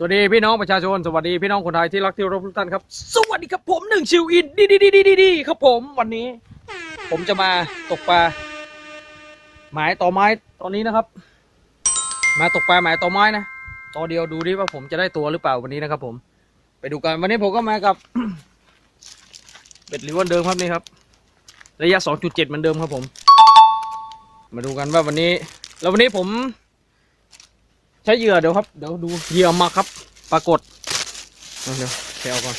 สวัสดีพี่น้องประชาชน สวัสดีพี่น้องคนไทยที่รักที่เคารพทุกท่านครับ สวัสดีครับผมหนึ่งชิวอินดีดีดีดีดีดีครับผมวันนี้ ผมจะมาตกปลาหมายต่อไม้ตอนนี้นะครับ มาตกปลาหมายต่อไม้นะต่อเดียวดูดิว่าผมจะได้ตัวหรือเปล่าวันนี้นะครับ ผม ไปดูกันวันนี้ผมก็มากับเบ็ดลิวันเดิมครับนี่ครับ ระยะ 2.7เหมือนเดิมครับผม มาดูกันว่าวันนี้ แล้ววันนี้ผม ใช้เหยื่อเดี๋ยวครับ เดี๋ยวดูเหยื่อมาครับ ปรากฏเอาเดี๋ยวแค่เอาก่อน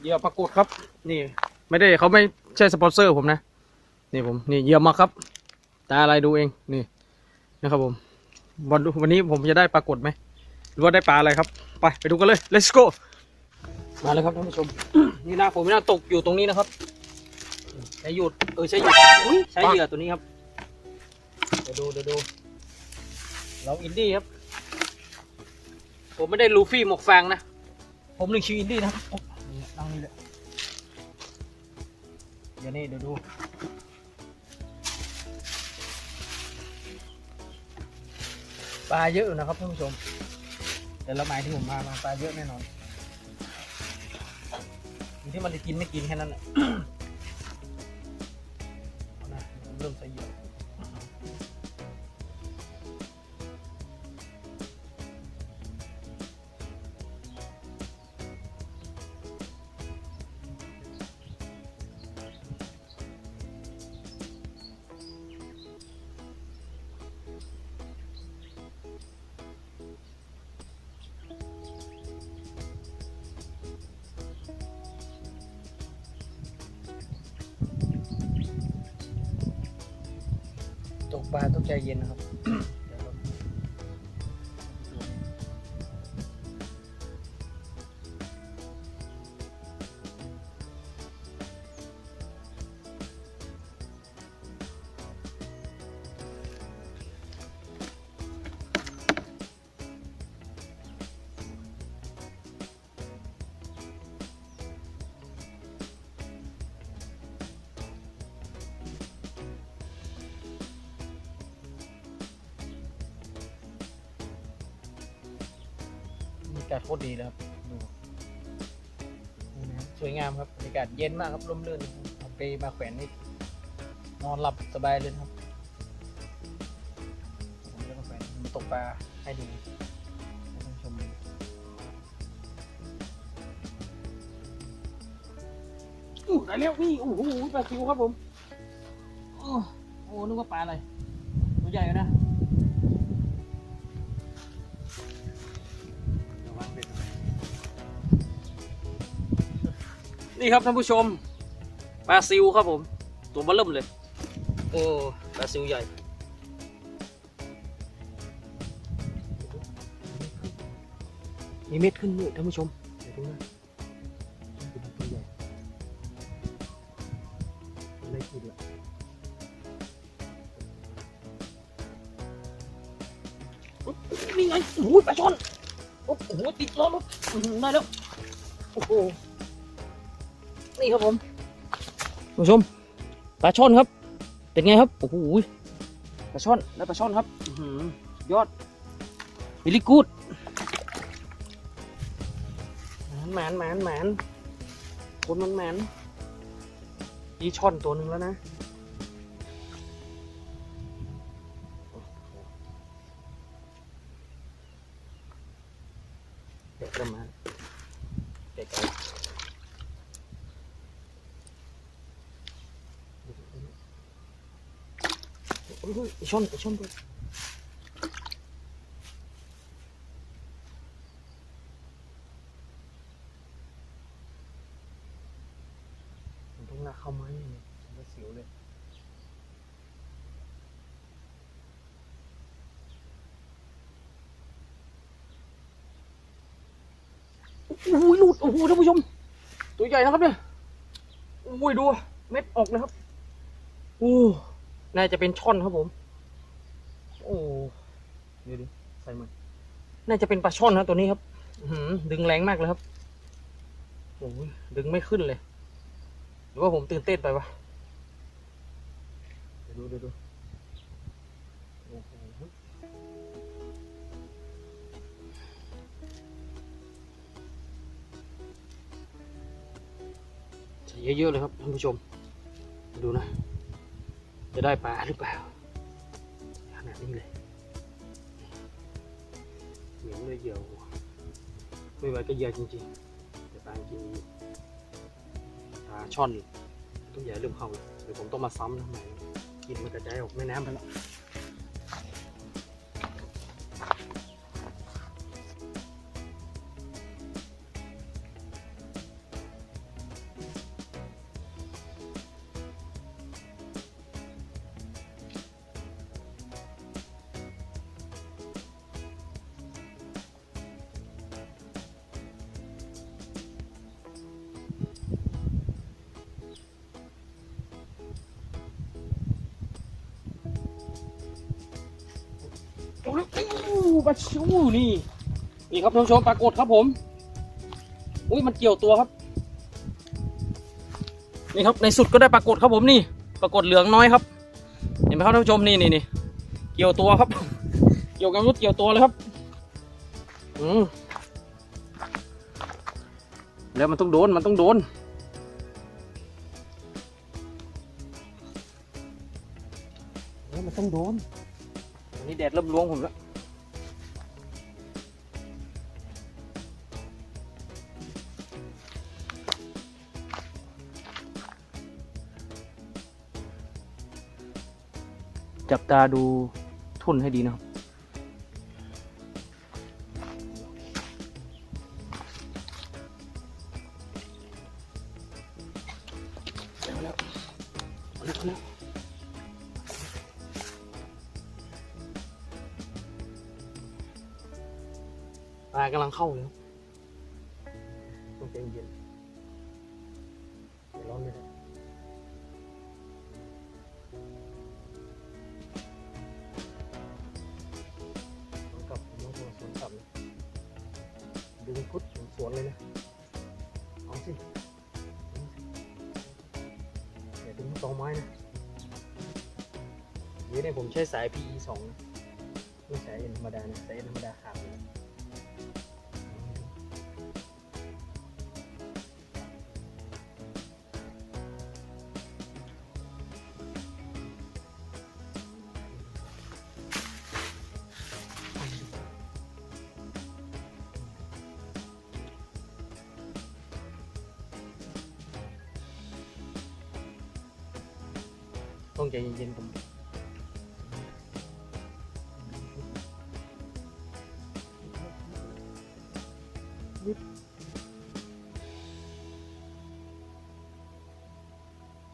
เหยื่อปรากฏครับ นี่ ไม่ได้เขาไม่ใช่สปอนเซอร์ผมนะ นี่ผม นี่เหยื่อมาครับตาอะไรดูเองนี่นะครับผมวันวันนี้ผมจะได้ปรากฏไหมหรือว่าได้ปลาอะไรครับ ไปไปดูกันเลย let's go มาเลยครับท่านผู้ชม นี่นะผมไม่น่าตกอยู่ตรงนี้นะครับ ใช้หยุดเออใช้หยุดใช้เหยื่อตัวนี้ครับ ดี๋ยวดูเดี๋ยวดูเราอินดี้ครับ ผมไม่ได้ลูฟี่หมวกฟางนะ ผมหนึ่งชื่ออินดี้นะครับโอ๊ะนี่นั่งนี่เลยเดี๋ยวนี่เดี๋ยวดูปลาเยอะอยู่นะครับท่านผู้ชม แต่ละหมายที่ผมมามาปลาเยอะแน่นอนอยู่ที่มันจะกินไม่กินแค่นั้นแหละเอานะเริ่มใส่เหยื่อต ปลาต้องใจเย็นนะครับากาศโคตรดีเลยครับดูสวยงามครับบรรยากาศเย็นมากครับร่มรื่นเอาไปมาแขวนนี่นอนหลับสบายเลยครับผมจะมาแขวนมาตกปลาให้ดูให้ท่านชมอู้ได้แล้วนี่โอ้โหปลาซิวครับผมโอ้โหนึกว่าปลาอะไรตัวใหญ่นะ นี่ครับท่านผู้ชมปลาซิวครับผม ตัวบอเริ่มเลย โอ้ปลาซิวใหญ่ มีเม็ดขึ้นด้วยท่านผู้ชมเดี๋ยวดูนะนตัวใหญ่อะไรขึ้นด้วยอุ๊ยนี่ไงโอ้โหปลาช่อน โอ้โหติดล้อรถอื้อหือได้แล้ว โอ้โห นี่ครับผมคุณผู้ชมปลาช่อนครับ เป็นไงครับโอ้โหปลาช่อนได้ปลาช่อนครับอื้อหือยอดวิลิกูดแมนแมนแมนคนมันแมนนี่ช่อนตัวหนึ่งแล้วนะเดี๋ยวเริ่มมาไกลๆ โอ้ยไอ้ ช่อนช่อนด้วยผมต้องลากเข้าไม้เนี่ยผมจะเสียวเลยโอ้โหหลุดโอ้โหท่านผู้ชม ตัวใหญ่นะครับเนี่ยโอ้ยดู เม็ดออกเลยครับ โอ้ น่าจะเป็นช่อนครับผม โอ้เดี๋ยวดิใส่มันน่าจะเป็นปลาช่อนครับตัวนี้ครับอื้อหือดึงแรงมากเลยครับโอ้ยดึงไม่ขึ้นเลย หรือว่าผมตื่นเต้นไปวะเดี๋ยวดูเดี๋ยวดูใส่เยอะๆเลยครับท่านผู้ชม ดูนะ จะได้ปลาหรือเปล่าขนาดนี้เลยเหนียวเลยเหยียวไม่ไหวก็เหยียจริงๆ แต่ปลาจริงมีปลาช่อนต้องใหญ่เริ่มเข้าเลยเดี๋ยวผมต้องมาซ้ำนะใหม่กินมันกระจายออกแม่น้ำไปแล้ว ปลาชูนี่นี่ครับท่านผู้ชมปรากฏครับผม อุ้ยมันเกี่ยวตัวครับ นี่ครับในสุดก็ได้ปรากฏครับผมนี่ ปรากฏเหลืองน้อยครับ เห็นไหมครับท่านผู้ชมนี่นี่นี่เกี่ยวตัวครับ เกี่ยวกับรุดเกี่ยวตัวเลยครับ อืมแล้วมันต้องโดนมันต้องโดนแล้วมันต้องโดนวันนี้แดดเริ่มล้วงผมแล้ว จับตาดูทุ่นให้ดีนะครับ ปลากำลังเข้าเลย ดึงพุทธสวนเลยนะ เอาสิดึงสิอย่าดึงตองไม้นะเดี๋ยวเนี่ยผมใช้สาย PE 2นะไม่สายเอนธรรมดานะสายเอนธรรมดาขาดนะ ต้องใจเย็นๆผม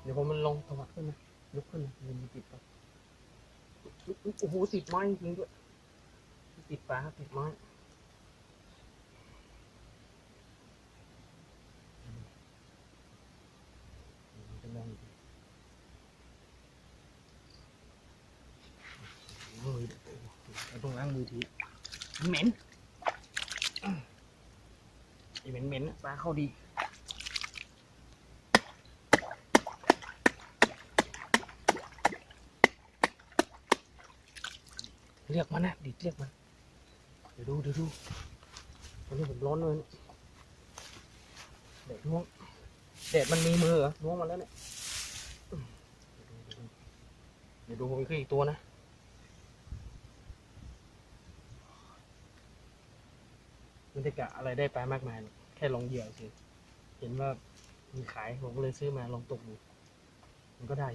เดี๋ยวผมมันลงตวัดขึ้นนะยกขึ้นนะมันมีติดปะโอ้โหติดไม้จริงด้วยติดปลาติดไม้จะลองดู ล้างมือเราต้องล้าง มือทีเหม็นไอเหม็นเหม็นปลาเข้าดีเรียกมันนะดิเรียกมัน เดี๋ยวดูเดี๋ยวดูวันนี้ผมร้อนเลยเนี่ยแดดน่วงแดดมันมีมือเหรอน่วงมันแล้วเนี่ย เดี๋ยวดูผมขึ้นอีกตัวนะ ไม่ได้กะอะไรได้ปลามากมายหรอกแค่ลองเหยื่อเฉยเห็นว่ามีขายผมก็เลยซื้อมาลองตกดูมันก็ได้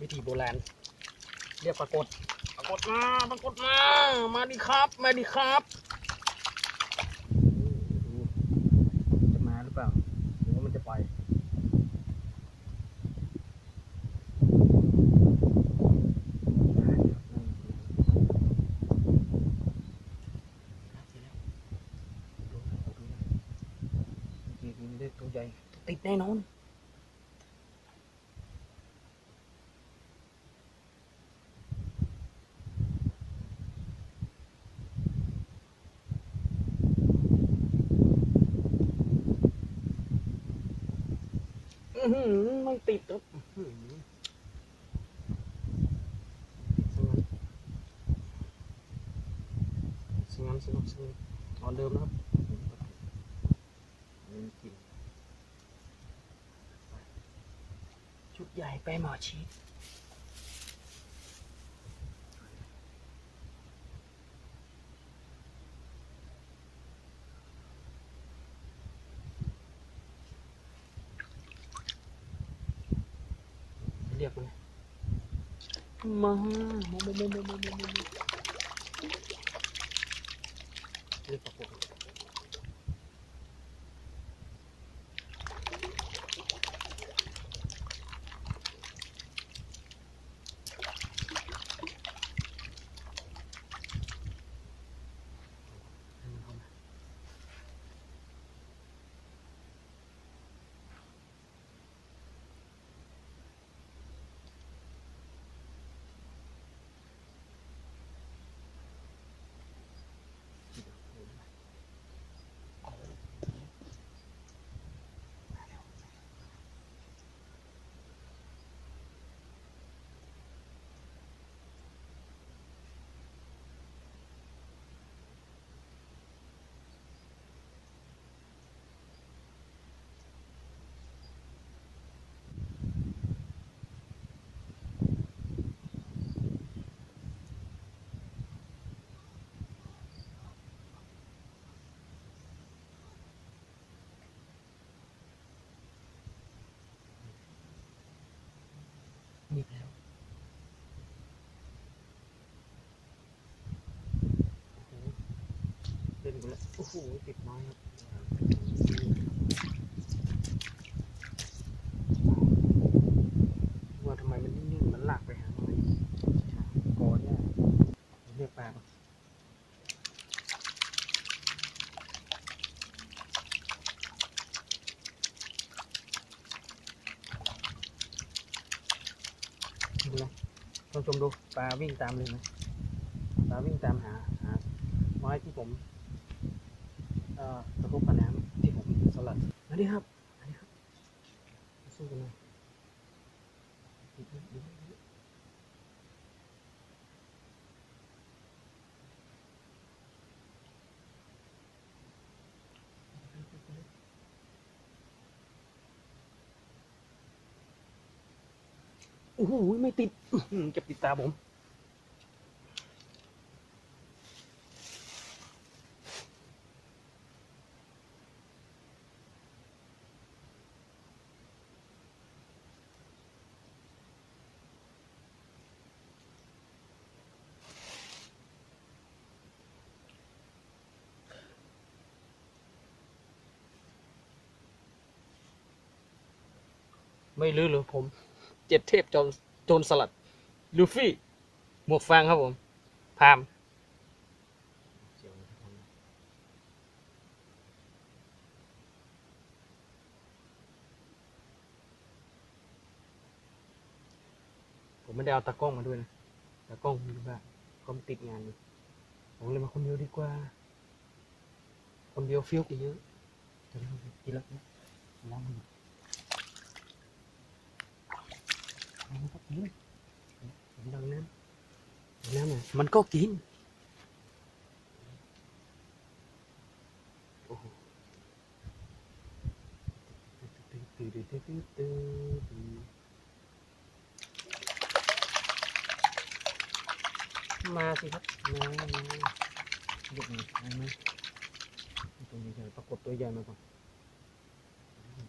วิธีโบราณเรียกปรากฏปรากฏมาปรากฏมา มาดิครับ มาดิครับ แน่นอนมันติด ไปหมอชีเรียบเลยมามามามามามามามเรียกปะปุ๊ แล้ว โอ้โห ติดไม้ครับว่าทำไมมันนิ่งๆมันหลักไปหาไม้กอเนี่ยเรียกปลาดูนะท่านชมดูปลาวิ่งตามเลยนะปลาวิ่งตามหาหาไม้ที่ผม ตะคุบกับน้ำที่ผมสลัดมาดิครับมาดิครับสู้กันหน่อยโอ้โหไม่ติดเก็บติดตาผม ไม่รู้หรือผม เจ็ดเทพโจรโจรสลัด ลูฟี่ หมวกฟางครับผม พาม ผมไม่ได้เอาตากล้องมาด้วยนะ ตากล้องมีบ้านก็ติดงานอยู่ผมเลยมาคนเดียวดีกว่า คนเดียวฟี้ยวกว่าเยอะจะเล่ากินแล้วนะล้างมือมันก็กินผมดังน้ำมัน không có kiếm mình đâu lắm lắm mình có kiếm ma. Thì hấp nó được rồi anh ơi tôi bây giờ bắt cột tôi dài mà còn.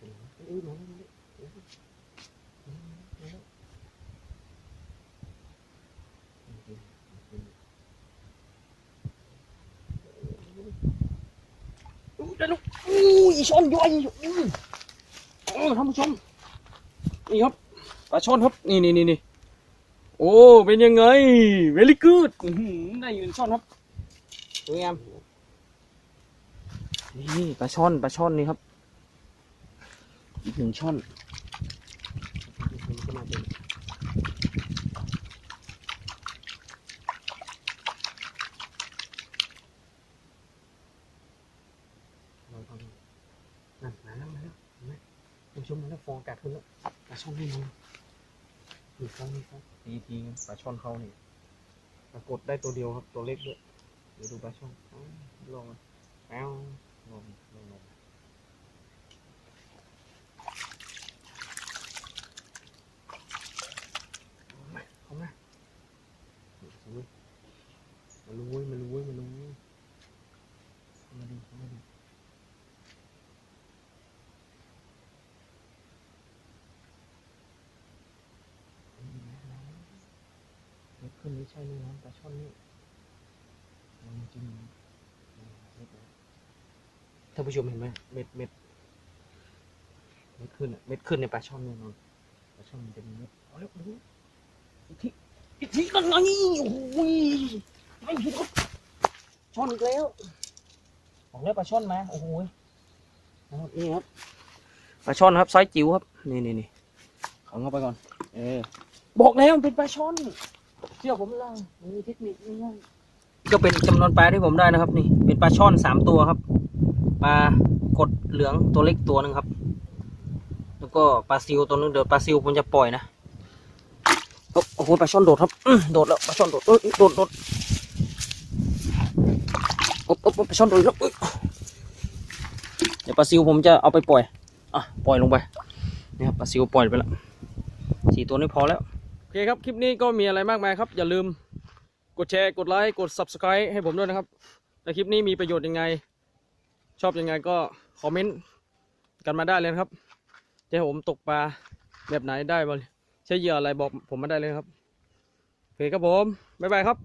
Cái ý nó nó nó nó ได้ลูกอู้อีช้อนย้อยอู้โอ้ท่านผู้ชม นี่ครับปลาช่อนครับ นี่นี่นี่นี่โอ้ เป็นยังไง very good ได้ยืนช่อนครับสวยงามนี่ปลาช่อนปลาช่อนนี่ครับ อีกหนึ่งช่อนมันก็มาเป็นลองทำดูนั่นมาแล้วมาแล้วเห็นไหม ผู้ชมแล้วฟองอากาศขึ้นแล้ว ปลาช่อนนี่มันมีฟองมีฟองทีทีปลาช่อนเข้านี่ปรากฏได้ตัวเดียวครับตัวเล็กด้วยเดี๋ยวดูปลาช่อนอ้าวลองแอ้วลองลองลองเอามาเอามาเอามามาลุยมาลุยมาลุยมาดูมาดู เม็ด ขึ้นนี่ใช่ไหมน้ำปลาช่อนนี่มันจริงท่านผู้ชมเห็นไหมเม็ดเม็ดเม็ดขึ้นอะเม็ดขึ้นในปลาช่อนแน่นอนปลาช่อนมันจะมีเม็ดเอาแล้วดูอีกทีอีกทีกันไงโอ้โหไม่ผิดครับช่อนอีกแล้วบอกแล้วปลาช่อนมาโอ้โหเอานี่ครับปลาช่อนครับไซส์จิ๋วครับ นี่นี่นี่ขังเข้าไปก่อน เออ บอกแล้วมันเป็นปลาช่อน เชื่อผมล่ะมีเทคนิคง่ายก็เป็นจำนวนปลาที่ผมได้นะครับ นี่ เป็นปลาช่อนสามตัวครับปลากดเหลืองตัวเล็กตัวหนึ่งครับ แล้วก็ปลาซิวตัวนึงเดี๋ยวปลาซิวผมจะปล่อยนะโอ้โหปลาช่อนโดดครับโดดแล้วปลาช่อนโดดเอ้ยโดดโดดโอ้โอ้ปลาช่อนโดดแล้วเดี๋ยวปลาซิวผมจะเอาไปปล่อยอะปล่อยลงไปนี่ครับปลาซิวปล่อยไปแล้วสี่ตัวนี้พอแล้ว อเคครับ คลิปนี้ก็มีอะไรมากมายครับ อย่าลืมกดแชร์ กดไลค์ กด subscribe ให้ผมด้วยนะครับแต่คลิปนี้มีประโยชน์ยังไง ชอบยังไงก็คอมเมนต์กันมาได้เลยครับจะให้ผมตกปลาแบบไหนได้บ้างใช้เหยื่ออะไรบอกผมมาได้เลยครับโอเคครับผม บ๊ายบายครับ